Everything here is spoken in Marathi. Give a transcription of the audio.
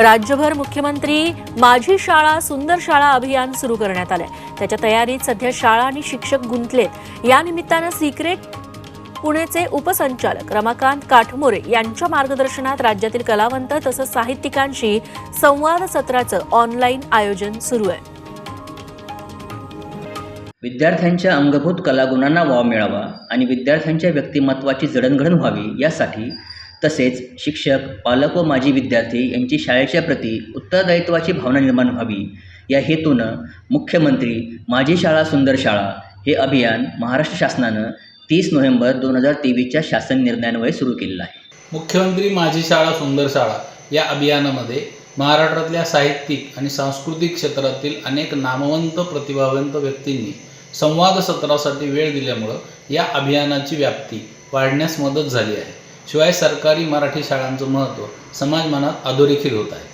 राज्यभर मुख्यमंत्री माझी शाळा सुंदर शाळा अभियान सुरू करण्यात आलंय. त्याच्या तयारीत सध्या शाळा आणि शिक्षक गुंतलेत. या निमित्तानं सिक्रेट पुणेचे उपसंचालक रमाकांत काठमोरे यांच्या मार्गदर्शनात राज्यातील कलावंत तसंच साहित्यिकांशी संवाद सत्राचं ऑनलाईन आयोजन सुरू आहे. विद्यार्थ्यांच्या अंगभूत कलागुणांना वाव मिळावा आणि विद्यार्थ्यांच्या व्यक्तिमत्वाची जडणघडण व्हावी यासाठी तसेच शिक्षक पालक व माजी विद्यार्थी यांची शाळेच्या प्रती उत्तरदायित्वाची भावना निर्माण व्हावी. या हेतूनं मुख्यमंत्री माझी शाळा सुंदर शाळा हे अभियान महाराष्ट्र शासनानं तीस नोव्हेंबर दोन हजार तेवीसच्या शासन निर्णयान्वये सुरू केलेलं आहे. मुख्यमंत्री माझी शाळा सुंदर शाळा या अभियानामध्ये महाराष्ट्रातल्या साहित्यिक आणि सांस्कृतिक क्षेत्रातील अनेक नामवंत प्रतिभावंत व्यक्तींनी संवाद सत्रासाठी वेळ दिल्यामुळं या अभियानाची व्याप्ती वाढण्यास मदत झाली आहे. शिवाय सरकारी मराठी शाळांचं महत्त्व समाज मनात अधोरेखित होत आहे.